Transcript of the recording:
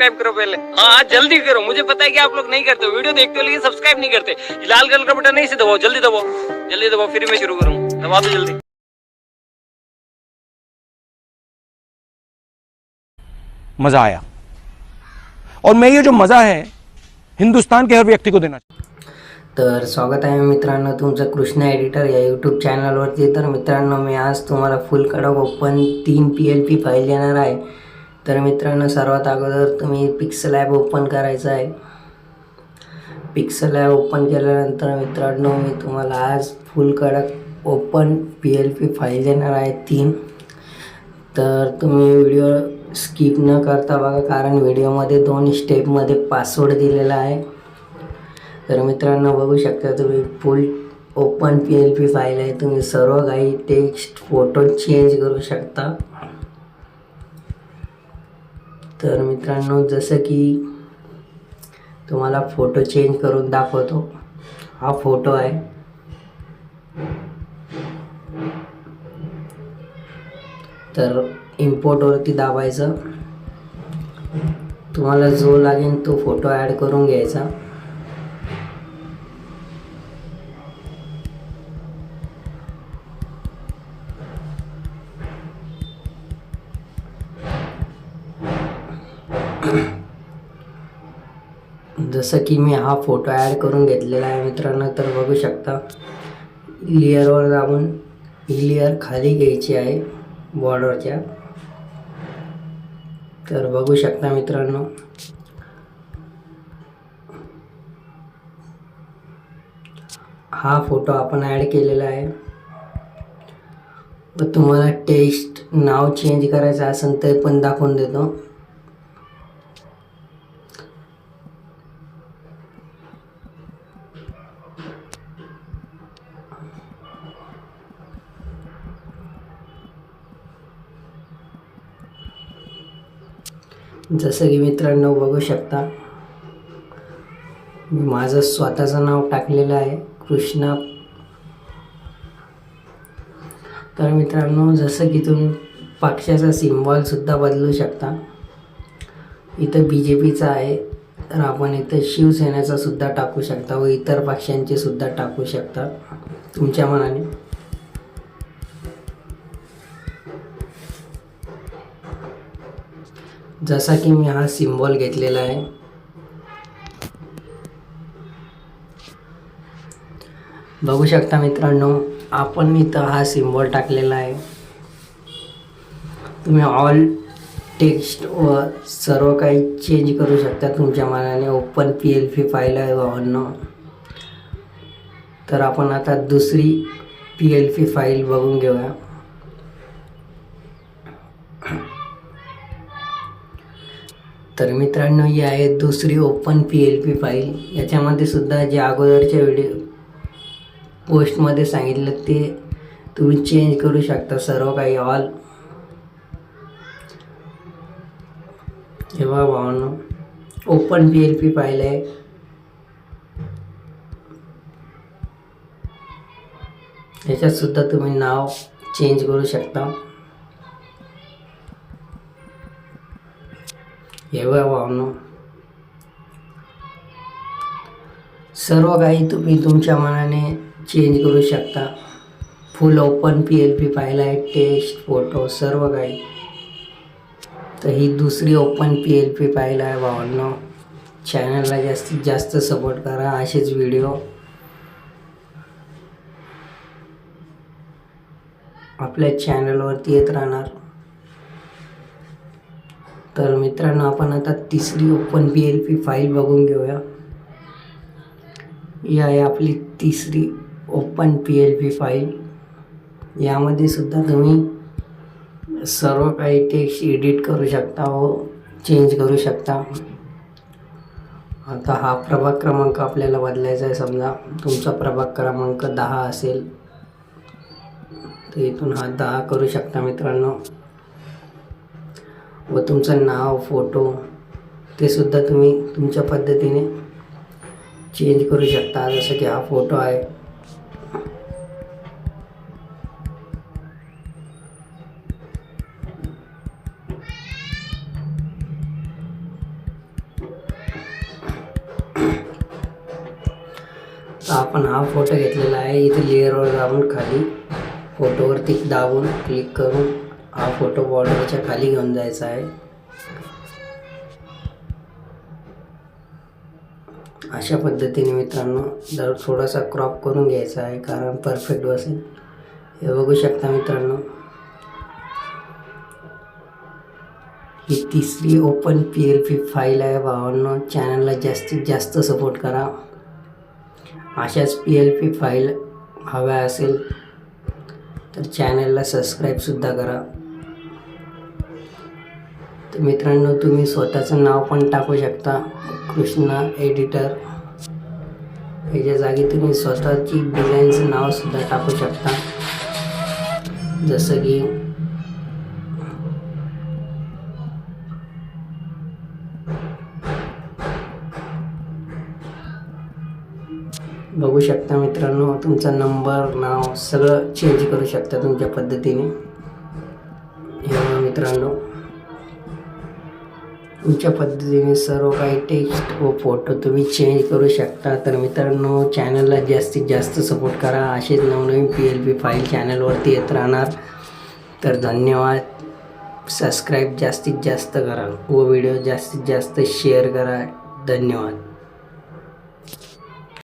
Subscribe करो पहले। हाँ हाँ, जल्दी करो। मुझे पता है कि आप लोग नहीं करते वीडियो देखते हो लेकिन सब्सक्राइब नहीं करते। लाल कलर का बटन नहीं से दबाओ जल्दी दबाओ। जल्दी दबाओ फिर मैं शुरू करूँ। दबा दो जल्दी। मज़ा आया। और मैं ये जो मज़ा है हिंदुस्तान के हर व्यक्ति को देना चाहता तर स्वागत आहे मित्रांनो तुमचं कृष्णा एडिटर या यूट्यूब चॅनलवरती तर मित्रांनो मी आज तुम्हाला फुल कडक ओपन तीन पी एल पी फाईल देणार आहे. तर मित्रांनो सर्वात अगोदर तुम्ही पिक्सल ॲप ओपन करायचं आहे. पिक्सल ॲप ओपन केल्यानंतर मित्रांनो मी तुम्हाला आज फुल कडक open P L P file देणार आहे तीन. तर तुम्ही व्हिडिओ स्किप न करता बघा कारण व्हिडिओमध्ये दोन स्टेपमध्ये पासवर्ड दिलेला आहे. तर मित्रांनो बघू शकता तुम्ही full open P L P file आहे. तुम्ही सर्व काही टेक्स्ट फोटो चेंज करू शकता. तर मित्रांनो जसं की तुम्हाला फोटो चेंज करून दाखवतो. हा फोटो आहे. तर इम्पोर्टवरती दाबायचं. तुम्हाला जो लागेल तो फोटो ॲड करून घ्यायचा. जसं की मी हा फोटो ॲड करून घेतलेला आहे मित्रांनो तर बघू शकता लेअरवर जाऊन ही लेअर खाली घ्यायची आहे बॉर्डरच्या. तर बघू शकता मित्रांनो हा फोटो आपण ॲड केलेला आहे. व तुम्हाला टेस्ट नाव चेंज करायचं असेल तर पण दाखवून देतो. जसं की मित्रांनो बघू शकता मी माझं स्वतःचं नाव टाकलेलं आहे कृष्णा. तर मित्रांनो जसं की तुम्ही पक्षाचा सिम्बॉलसुद्धा बदलू शकता. इथं बी जे पीचा आहे तर आपण इथं शिवसेनेचा सुद्धा टाकू शकता व इतर पक्षांचे सुद्धा टाकू शकता तुमच्या मनाने. जसा की मी हा सिम्बॉल घेतलेला आहे. बघू शकता मित्रांनो आपण इथं हा सिम्बॉल टाकलेला आहे. तुम्ही ऑल टेक्स्ट व सर्व काही चेंज करू शकता तुमच्या मनाने. Open P L P file आहे भावांनो. तर आपण आता दुसरी पी एल पी फाईल बघून घेऊया. तर मित्रांनो ही आहे दुसरी open P L P file याच्यामध्ये सुद्धा जे अगोदरच्या व्हिडिओ पोस्टमध्ये सांगितलं ते तुम्ही चेंज करू शकता सर्व काही ऑल हे बघा भावांनो open P L P file आहे. याच्यात सुद्धा तुम्ही नाव चेंज करू शकता. हे बघा सर्व काही तुम्ही तुमच्या मनाने चेंज करू शकता. Full open P L P पाहिला आहे टेस्ट फोटो सर्व काही. तर ही दुसरी ओपन पी एल पी पाहिला आहे भावांनो. चॅनलला जास्तीत जास्त सपोर्ट करा असेच व्हिडिओ आपल्या चॅनलवरती येत राहणार. तर मित्रांनो आपण आता तिसरी open P L P file बघून घेऊया. ही आहे आपली तिसरी open P L P file यामध्ये सुद्धा तुम्ही सर्व काही टेक्स्ट एडिट करू शकता हो, व चेंज करू शकता. आता हा प्रभाग क्रमांक आपल्याला बदलायचा आहे. समजा तुमचा प्रभाग क्रमांक दहा असेल तर इथून हा दहा करू शकता मित्रांनो. व तुमचं नाव फोटो ते सुद्धा तुम्ही तुमच्या पद्धतीने चेंज करू शकता. जसं की हा फोटो आहे. आपण हा फोटो घेतलेला आहे. इथे लेअरवर जाऊन खाली फोटोवरती दाबून क्लिक करून हा फोटो बॉर्डरच्या खाली घेऊन जायचा आहे. अशा पद्धतीने मित्रांनो जर थोडासा क्रॉप करून घ्यायचा आहे कारण परफेक्ट बसेल. हे बघू शकता मित्रांनो. ही तिसरी open P L P file आहे भावांनो. चॅनलला जास्तीत जास्त सपोर्ट करा. अशाच पी एल पी फाईल हव्या असेल तर चॅनलला सबस्क्राईबसुद्धा करा. मित्रांनो तुम्ही स्वतःचं नाव पण टाकू शकता. कृष्णा एडिटर. याच्या जागी तुम्ही स्वतःची डिझाईनचं नावसुद्धा टाकू शकता. जसं की बघू शकता मित्रांनो तुमचा नंबर नाव सगळं चेंज करू शकता तुमच्या पद्धतीने. हे मित्रांनो. तुमच्या पद्धतीने सर्व काही टेक्स्ट व फोटो तुम्ही चेंज करू शकता. तर मित्रांनो चॅनलला जास्तीत जास्त सपोर्ट करा. असेच नवनवीन पी एल पी फाईल चॅनलवरती येत राहणार. तर धन्यवाद. सबस्क्राईब जास्तीत जास्त करा व व्हिडिओ जास्तीत जास्त शेअर करा. धन्यवाद.